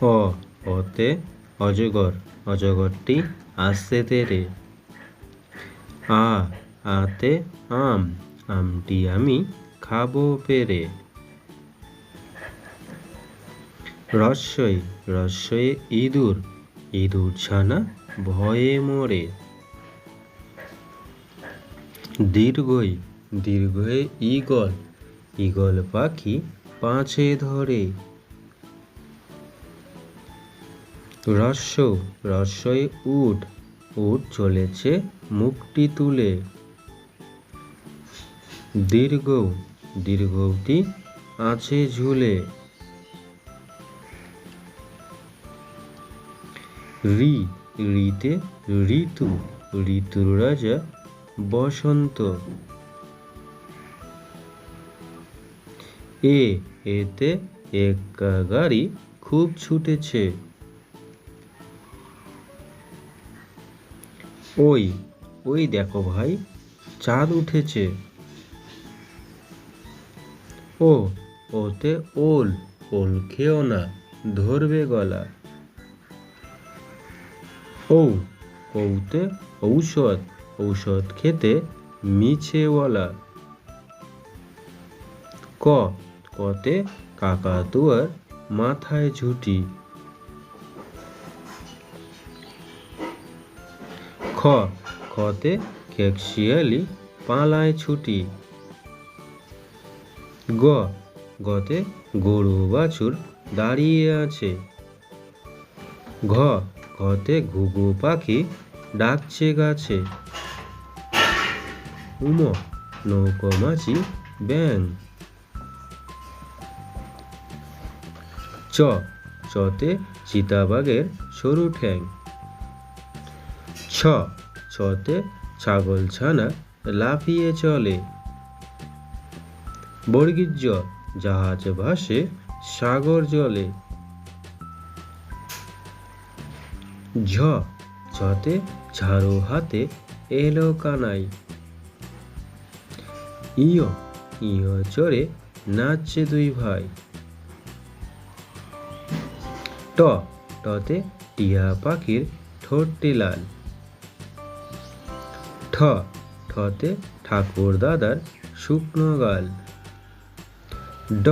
অ অতে অজগর, অজগরটি আসছে তেরে আ, আতে আম, আমটি আমি খাব পেরে রস্যই রস্যই ইঁদুর ইঁদুর ছানা ভয়ে মরে। দীর্ঘই দীর্ঘয়ে ঈগল ঈগল পাখি পাঁচে ধরে। রস্য রস্যই উট উট চলেছে মুখটি তুলে। দীর্ঘ, দীর্ঘটি আছে ঝুলে। রি, রিতে ঋতু, ঋতুর রাজা বসন্ত। এ, এতে এক গাড়ি খুব ছুটেছে। ওই ওই দেখো ভাই, চাঁদ উঠেছে। ও, ওতে ওল ওল খেও না, ধরবে গলা। ও, ওতে ঔষধ ঔষধ খেতে মিছে বলা ক, কতে কাকাতুয়ার মাথায় ঝুঁটি। খতে খেকশিয়ালি পালায় ছুটি। গ। গতে গরু বাছুর দাঁড়িয়ে আছে। ঘ। ঘতে ঘুঘু পাখি ডাকছে গাছে। উম। নৌকো মাছি ব্যাং চ। চতে চিতাবাঘের সরু ঠ্যাং। ছ। ছতে ছাগল ছানা লাফিয়ে চলে। বর্গীর জাহাজ ভাসে সাগর জলে। ঝ। ঝতে ঝাড়ু হাতে এলো কানাই। ইয় ইয় চড়ে নাচছে দুই ভাই। ট। টতে টিয়া পাখির ঠোঁটটি লাল। ঠ। ঠতে ঠাকুর দাদার শুকনো গাল। ড।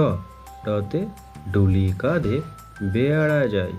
ডতে ডুলি কাঁধে বেয়ারা যায়।